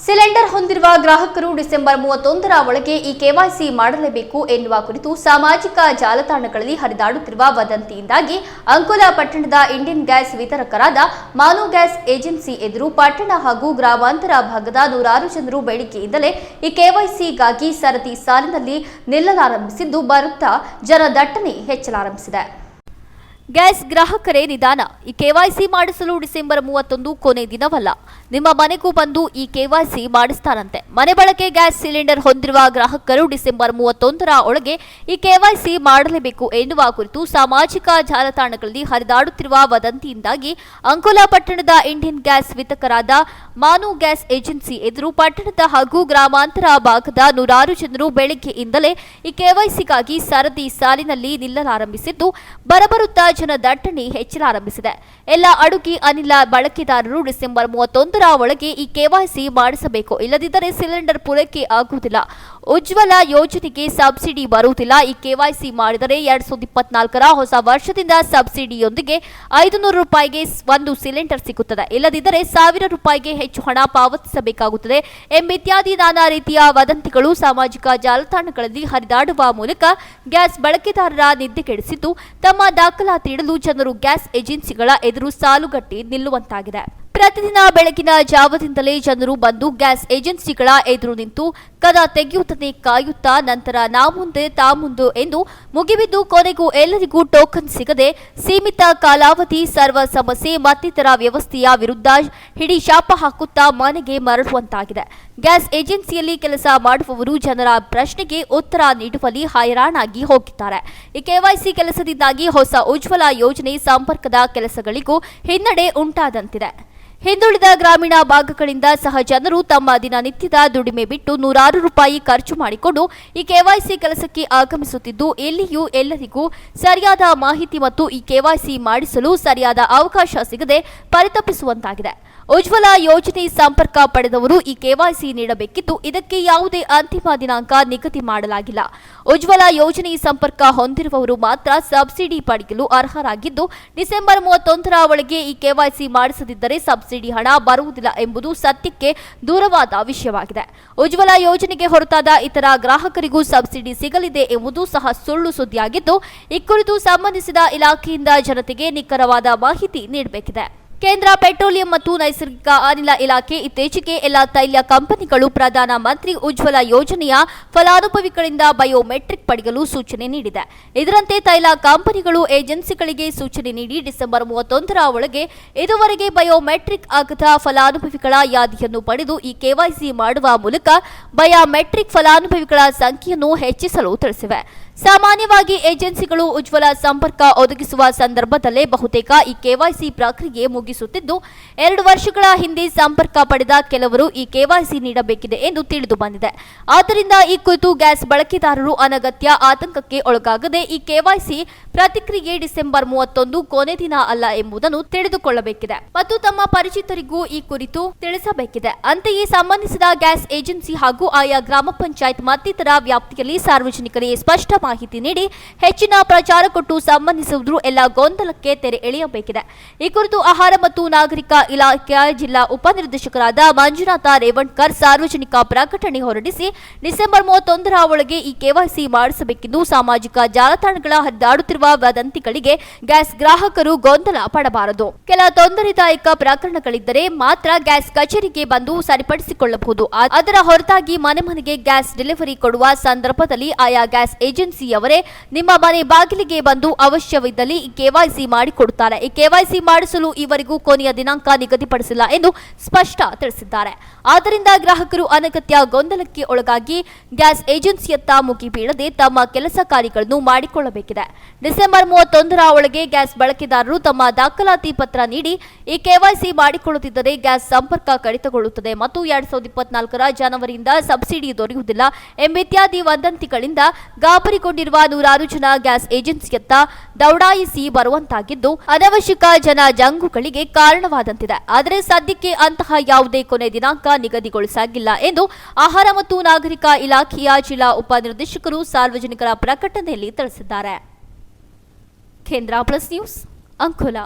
Cylinder ಹೊಂದಿರುವ ಗ್ರಾಹಕರು December ಮೂವತ್ತೊಂದರ ಒಳಗೆ ಈ ಕೆವೈಸಿ ಮಾಡಲೇಬೇಕು ಎನ್ನುವ ಕುರಿತು ಸಾಮಾಜಿಕ ಜಾಲತಾಣಗಳಲ್ಲಿ ಹರಿದಾಡುತ್ತಿರುವ ವದಂತಿಯಿಂದಾಗಿ ಅಂಕೋಲಾ ಪಟ್ಟಣದ ಇಂಡಿಯನ್ ಗ್ಯಾಸ್ ವಿತರಕರಾದ ಮಾನು ಗ್ಯಾಸ್ ಏಜೆನ್ಸಿ ಎದುರು ಪಟ್ಟಣ ಹಾಗೂ ಗ್ರಾಮಾಂತರ ಭಾಗದ ನೂರಾರು ಜನರು ಬೇಡಿಕೆಯಿಂದಲೇ ಈ ಕೆವೈಸಿಗಾಗಿ ಸರತಿ ಸಾಲಿನಲ್ಲಿ ನಿಲ್ಲಲಾರಂಭಿಸಿದ್ದು ಬರುತ್ತಾ ಜನದಟ್ಟಣೆ ಹೆಚ್ಚಲಾರಂಭಿಸಿದೆ ಗ್ಯಾಸ್ ಗ್ರಾಹಕರೇ ನಿಧಾನ. ಈ ಕೆವೈಸಿ ಮಾಡಿಸಲು ಡಿಸೆಂಬರ್ ಮೂವತ್ತೊಂದು ಕೊನೆ ದಿನವಲ್ಲ. ನಿಮ್ಮ ಮನೆಗೂ ಬಂದು ಈ ಕೆವೈಸಿ ಮಾಡಿಸ್ತಾರಂತೆ. ಮನೆ ಬಳಕೆ ಗ್ಯಾಸ್ ಸಿಲಿಂಡರ್ ಹೊಂದಿರುವ ಗ್ರಾಹಕರು ಡಿಸೆಂಬರ್ ಮೂವತ್ತೊಂದರ ಒಳಗೆ ಈ ಕೆವೈಸಿ ಮಾಡಲೇಬೇಕು ಎನ್ನುವ ಕುರಿತು ಸಾಮಾಜಿಕ ಜಾಲತಾಣಗಳಲ್ಲಿ ಹರಿದಾಡುತ್ತಿರುವ ವದಂತಿಯಿಂದಾಗಿ ಅಂಕೋಲಾ ಪಟ್ಟಣದ ಇಂಡಿಯನ್ ಗ್ಯಾಸ್ ವಿತಕರಾದ ಮಾನು ಗ್ಯಾಸ್ ಏಜೆನ್ಸಿ ಎದುರು ಪಟ್ಟಣದ ಹಾಗೂ ಗ್ರಾಮಾಂತರ ಭಾಗದ ನೂರಾರು ಜನರು ಬೆಳಗ್ಗೆಯಿಂದಲೇ ಈ ಕೆವೈಸಿಗಾಗಿ ಸರದಿ ಸಾಲಿನಲ್ಲಿ ನಿಲ್ಲಲಾರಂಭಿಸಿದ್ದು, ಬರಬರುತ್ತಾ ಜನ ದಟ್ಟಣೆ ಹೆಚ್ಚಲಾರಂಭಿಸಿದೆ. ಎಲ್ಲ ಅಡುಗೆ ಅನಿಲ ಬಳಕೆದಾರರು ಡಿಸೆಂಬರ್ ಮೂವತ್ತೊಂದರ ಒಳಗೆ ಈ ಕೆವೈಸಿ ಮಾಡಿಸಬೇಕು. ಇಲ್ಲದಿದ್ದರೆ ಸಿಲಿಂಡರ್ ಪೂರೈಕೆ ಆಗುವುದಿಲ್ಲ. ಉಜ್ವಲ ಯೋಜನೆಗೆ ಸಬ್ಸಿಡಿ ಬರುವುದಿಲ್ಲ. ಈ ಕೆವೈಸಿ ಮಾಡಿದರೆ ಎರಡ್ ಸಾವಿರದ ಇಪ್ಪತ್ನಾಲ್ಕರ ಹೊಸ ವರ್ಷದಿಂದ ಸಬ್ಸಿಡಿಯೊಂದಿಗೆ ಐದು ನೂರು ರೂಪಾಯಿಗೆ ಒಂದು ಸಿಲಿಂಡರ್ ಸಿಗುತ್ತದೆ. ಇಲ್ಲದಿದ್ದರೆ ಸಾವಿರ ರೂಪಾಯಿಗೆ ಹೆಚ್ಚು ಹಣ ಪಾವತಿಸಬೇಕಾಗುತ್ತದೆ ಎಂಬಿತ್ಯಾದಿ ನಾನಾ ರೀತಿಯ ವದಂತಿಗಳು ಸಾಮಾಜಿಕ ಜಾಲತಾಣಗಳಲ್ಲಿ ಹರಿದಾಡುವ ಮೂಲಕ ಗ್ಯಾಸ್ ಬಳಕೆದಾರರ ನಿದ್ದೆಗೆಡಿಸಿದ್ದು ತಮ್ಮ ದಾಖಲಾತಿ ಇಡಲು ಜನರು ಗ್ಯಾಸ್ ಏಜೆನ್ಸಿಗಳ ಎದುರು ಸಾಲುಗಟ್ಟಿ ನಿಲ್ಲುವಂತಾಗಿದೆ. ಪ್ರತಿದಿನ ಬೆಳಗಿನ ಜಾವದಿಂದಲೇ ಜನರು ಬಂದು ಗ್ಯಾಸ್ ಏಜೆನ್ಸಿಗಳ ಎದುರು ನಿಂತು, ಕದ ತೆಗೆಯುತ್ತದೆ ಕಾಯುತ್ತಾ ನಂತರ ನಾ ಮುಂದೆ, ತಾ ಮುಂದೆ ಎಂದು ಮುಗಿಬಿದ್ದು ಕೊನೆಗೂ ಎಲ್ಲರಿಗೂ ಟೋಕನ್ ಸಿಗದೆ ಸೀಮಿತ ಕಾಲಾವಧಿ, ಸರ್ವ ಸಮಸ್ಯೆ ಮತ್ತಿತರ ವ್ಯವಸ್ಥೆಯ ವಿರುದ್ಧ ಹಿಡಿ ಶಾಪ ಹಾಕುತ್ತಾ ಮನೆಗೆ ಮರಳುವಂತಾಗಿದೆ. ಗ್ಯಾಸ್ ಏಜೆನ್ಸಿಯಲ್ಲಿ ಕೆಲಸ ಮಾಡುವವರು ಜನರ ಪ್ರಶ್ನೆಗೆ ಉತ್ತರ ನೀಡುವಲ್ಲಿ ಹೈರಾಣಾಗಿ ಹೋಗಿದ್ದಾರೆ. ಈ ಕೆವೈಸಿ ಕೆಲಸದಿಂದಾಗಿ ಹೊಸ ಉಜ್ವಲ ಯೋಜನೆ ಸಂಪರ್ಕದ ಕೆಲಸಗಳಿಗೂ ಹಿನ್ನಡೆ ಉಂಟಾದಂತಿದೆ. ಹಿಂದುಳಿದ ಗ್ರಾಮೀಣ ಭಾಗಗಳಿಂದ ಸಹ ಜನರು ತಮ್ಮ ದಿನನಿತ್ಯದ ದುಡಿಮೆ ಬಿಟ್ಟು ನೂರಾರು ರೂಪಾಯಿ ಖರ್ಚು ಮಾಡಿಕೊಂಡು ಈ ಕೆವೈಸಿ ಕೆಲಸಕ್ಕೆ ಆಗಮಿಸುತ್ತಿದ್ದು, ಎಲ್ಲಿಯೂ ಎಲ್ಲರಿಗೂ ಸರಿಯಾದ ಮಾಹಿತಿ ಮತ್ತು ಈ ಕೆವೈಸಿ ಮಾಡಿಸಲು ಸರಿಯಾದ ಅವಕಾಶ ಸಿಗದೆ ಪರಿತಪಿಸುವಂತಾಗಿದೆ. ಉಜ್ವಲ ಯೋಜನೆ ಸಂಪರ್ಕ ಪಡೆದವರು ಈ ಕೆವೈಸಿ ನೀಡಬೇಕಿದ್ದು, ಇದಕ್ಕೆ ಯಾವುದೇ ಅಂತಿಮ ದಿನಾಂಕ ನಿಗದಿ ಮಾಡಲಾಗಿಲ್ಲ. ಉಜ್ವಲ ಯೋಜನೆ ಸಂಪರ್ಕ ಹೊಂದಿರುವವರು ಮಾತ್ರ ಸಬ್ಸಿಡಿ ಪಡೆಯಲು ಅರ್ಹರಾಗಿದ್ದು, ಡಿಸೆಂಬರ್ ಮೂವತ್ತೊಂದರ ಒಳಗೆ ಈ ಕೆವೈಸಿ ಮಾಡಿಸದಿದ್ದರೆ ಸಬ್ಸಿಡಿ ಹಣ ಬರುವುದಿಲ್ಲ ಎಂಬುದು ಸತ್ಯಕ್ಕೆ ದೂರವಾದ ವಿಷಯವಾಗಿದೆ. ಉಜ್ವಲ ಯೋಜನೆಗೆ ಹೊರತಾದ ಇತರ ಗ್ರಾಹಕರಿಗೂ ಸಬ್ಸಿಡಿ ಸಿಗಲಿದೆ ಎಂಬುದು ಸಹ ಸುಳ್ಳು ಸುದ್ದಿಯಾಗಿದ್ದು, ಈ ಕುರಿತು ಸಂಬಂಧಿಸಿದ ಇಲಾಖೆಯಿಂದ ಜನತೆಗೆ ನಿಖರವಾದ ಮಾಹಿತಿ ನೀಡಬೇಕಿದೆ. ಕೇಂದ್ರ ಪೆಟ್ರೋಲಿಯಂ ಮತ್ತು ನೈಸರ್ಗಿಕ ಅನಿಲ ಇಲಾಖೆ, ಇತ್ತೀಚೆಗೆ ಎಲ್ಲ ತೈಲ ಕಂಪನಿಗಳು ಪ್ರಧಾನ ಮಂತ್ರಿ ಉಜ್ವಲ ಯೋಜನೆಯ ಫಲಾನುಭವಿಗಳಿಂದ ಬಯೋಮೆಟ್ರಿಕ್ ಪಡೆಯಲು ಸೂಚನೆ ನೀಡಿದೆ. ಇದರಂತೆ ತೈಲ ಕಂಪನಿಗಳು ಏಜೆನ್ಸಿಗಳಿಗೆ ಸೂಚನೆ ನೀಡಿ ಡಿಸೆಂಬರ್ ಮೂವತ್ತೊಂದರ ಒಳಗೆ ಇದುವರೆಗೆ ಬಯೋಮೆಟ್ರಿಕ್ ಆಗದ ಫಲಾನುಭವಿಗಳ ಯಾದಿಯನ್ನು ಪಡೆದು ಈ ಕೆವೈಸಿ ಮಾಡುವ ಮೂಲಕ ಬಯೋಮೆಟ್ರಿಕ್ ಫಲಾನುಭವಿಗಳ ಸಂಖ್ಯೆಯನ್ನು ಹೆಚ್ಚಿಸಲು ತಿಳಿಸಿವೆ. ಸಾಮಾನ್ಯವಾಗಿ ಏಜೆನ್ಸಿಗಳು ಉಜ್ವಲ ಸಂಪರ್ಕ ಒದಗಿಸುವ ಸಂದರ್ಭದಲ್ಲೇ ಬಹುತೇಕ ಈ ಕೆವೈಸಿ ಪ್ರಕ್ರಿಯೆ ಮುಗಿಸುತ್ತಿದ್ದು, ಎರಡು ವರ್ಷಗಳ ಹಿಂದೆ ಸಂಪರ್ಕ ಪಡೆದ ಕೆಲವರು ಈ ಕೆವೈಸಿ ನೀಡಬೇಕಿದೆ ಎಂದು ತಿಳಿದು ಬಂದಿದೆ. ಆದ್ದರಿಂದ ಈ ಕುರಿತು ಗ್ಯಾಸ್ ಬಳಕೆದಾರರು ಅನಗತ್ಯ ಆತಂಕಕ್ಕೆ ಒಳಗಾಗದೆ ಈ ಕೆವೈಸಿ ಪ್ರತಿಕ್ರಿಯೆ ಡಿಸೆಂಬರ್ ಮೂವತ್ತೊಂದು ಕೊನೆ ದಿನ ಅಲ್ಲ ಎಂಬುದನ್ನು ತಿಳಿದುಕೊಳ್ಳಬೇಕಿದೆ. ಮತ್ತು ತಮ್ಮ ಪರಿಚಿತರಿಗೂ ಈ ಕುರಿತು ತಿಳಿಸಬೇಕಿದೆ. ಅಂತೆಯೇ ಸಂಬಂಧಿಸಿದ ಗ್ಯಾಸ್ ಏಜೆನ್ಸಿ ಹಾಗೂ ಆಯಾ ಗ್ರಾಮ ಪಂಚಾಯತ್ ಮತ್ತಿತರ ವ್ಯಾಪ್ತಿಯಲ್ಲಿ ಸಾರ್ವಜನಿಕರಿಗೆ ಸ್ಪಷ್ಟ ಮಾಹಿತಿ ನೀಡಿ ಹೆಚ್ಚಿನ ಪ್ರಚಾರ ಕೊಟ್ಟು ಸಂಬಂಧಿಸುವುದು ಎಲ್ಲ ಗೊಂದಲಕ್ಕೆ ತೆರೆ ಎಳೆಯಬೇಕಿದೆ. ಈ ಕುರಿತು ಆಹಾರ ಮತ್ತು ನಾಗರಿಕ ಇಲಾಖೆಯ ಜಿಲ್ಲಾ ಉಪನಿರ್ದೇಶಕರಾದ ಮಂಜುನಾಥ ರೇವಣ್ಕರ್ ಸಾರ್ವಜನಿಕ ಪ್ರಕಟಣೆ ಹೊರಡಿಸಿ, ಡಿಸೆಂಬರ್ ಮೂವತ್ತೊಂದರ ಒಳಗೆ ಈ ಕೆವೈಸಿ ಮಾಡಿಸಬೇಕೆಂದು ಸಾಮಾಜಿಕ ಜಾಲತಾಣಗಳ ಹರಿದಾಡುತ್ತಿರುವ ವದಂತಿಗಳಿಗೆ ಗ್ಯಾಸ್ ಗ್ರಾಹಕರು ಗೊಂದಲ ಪಡಬಾರದು. ಕೆಲ ತೊಂದರೆದಾಯಕ ಪ್ರಕರಣಗಳಿದ್ದರೆ ಮಾತ್ರ ಗ್ಯಾಸ್ ಕಚೇರಿಗೆ ಬಂದು ಸರಿಪಡಿಸಿಕೊಳ್ಳಬಹುದು. ಅದರ ಹೊರತಾಗಿ ಮನೆ ಮನೆಗೆ ಗ್ಯಾಸ್ ಡೆಲಿವರಿ ಕೊಡುವ ಸಂದರ್ಭದಲ್ಲಿ ಆಯಾ ಗ್ಯಾಸ್ ಏಜೆನ್ಸಿಯವರೇ ನಿಮ್ಮ ಮನೆ ಬಾಗಿಲಿಗೆ ಬಂದು ಅವಶ್ಯವಿದ್ದಲ್ಲಿ ಈ ಕೆವೈಸಿ ಮಾಡಿಕೊಡುತ್ತಾರೆ. ಈ ಕೆವೈಸಿ ಮಾಡಿಸಲು ಈವರೆಗೂ ಕೊನೆಯ ದಿನಾಂಕ ನಿಗದಿಪಡಿಸಿಲ್ಲ ಎಂದು ಸ್ಪಷ್ಟ ತಿಳಿಸಿದ್ದಾರೆ. ಆದ್ದರಿಂದ ಗ್ರಾಹಕರು ಅನಗತ್ಯ ಗೊಂದಲಕ್ಕೆ ಒಳಗಾಗಿ ಗ್ಯಾಸ್ ಏಜೆನ್ಸಿಯತ್ತ ಮುಗಿಬೀಳದೆ ತಮ್ಮ ಕೆಲಸ ಕಾರ್ಯಗಳನ್ನು ಮಾಡಿಕೊಳ್ಳಬೇಕಿದೆ. ಡಿಸೆಂಬರ್ ಮೂವತ್ತೊಂದರ ಒಳಗೆ ಗ್ಯಾಸ್ ಬಳಕೆದಾರರು ತಮ್ಮ ದಾಖಲಾತಿ ಪತ್ರ ನೀಡಿ ಈ ಕೆವೈಸಿ ಮಾಡಿಕೊಳ್ಳುತ್ತಿದ್ದರೆ ಗ್ಯಾಸ್ ಸಂಪರ್ಕ ಕಡಿತಗೊಳ್ಳುತ್ತದೆ ಮತ್ತು ಎರಡ್ ಸಾವಿರದ ಇಪ್ಪತ್ನಾಲ್ಕರ ಜನವರಿಯಿಂದ ಸಬ್ಸಿಡಿ ದೊರೆಯುವುದಿಲ್ಲ ಎಂಬಿತ್ಯಾದಿ ವದಂತಿಗಳಿಂದ ಗಾಬರಿಗೊಂಡಿರುವ ನೂರಾರು ಜನ ಗ್ಯಾಸ್ ಏಜೆನ್ಸಿಯತ್ತ ದೌಡಾಯಿಸಿ ಬರುವಂತಾಗಿದ್ದು, ಅನವಶ್ಯಕ ಜನ ಜಂಗುಗಳಿಗೆ ಕಾರಣವಾದಂತಿದೆ. ಆದರೆ ಸದ್ಯಕ್ಕೆ ಅಂತಹ ಯಾವುದೇ ಕೊನೆ ದಿನಾಂಕ ನಿಗದಿಗೊಳಿಸಾಗಿಲ್ಲ ಎಂದು ಆಹಾರ ಮತ್ತು ನಾಗರಿಕ ಇಲಾಖೆಯ ಜಿಲ್ಲಾ ಉಪನಿರ್ದೇಶಕರು ಸಾರ್ವಜನಿಕರ ಪ್ರಕಟಣೆಯಲ್ಲಿ ತಿಳಿಸಿದ್ದಾರೆ. ಕೇಂದ್ರ ಪ್ಲಸ್ ನ್ಯೂಸ್ ಅಂಕೋಲಾ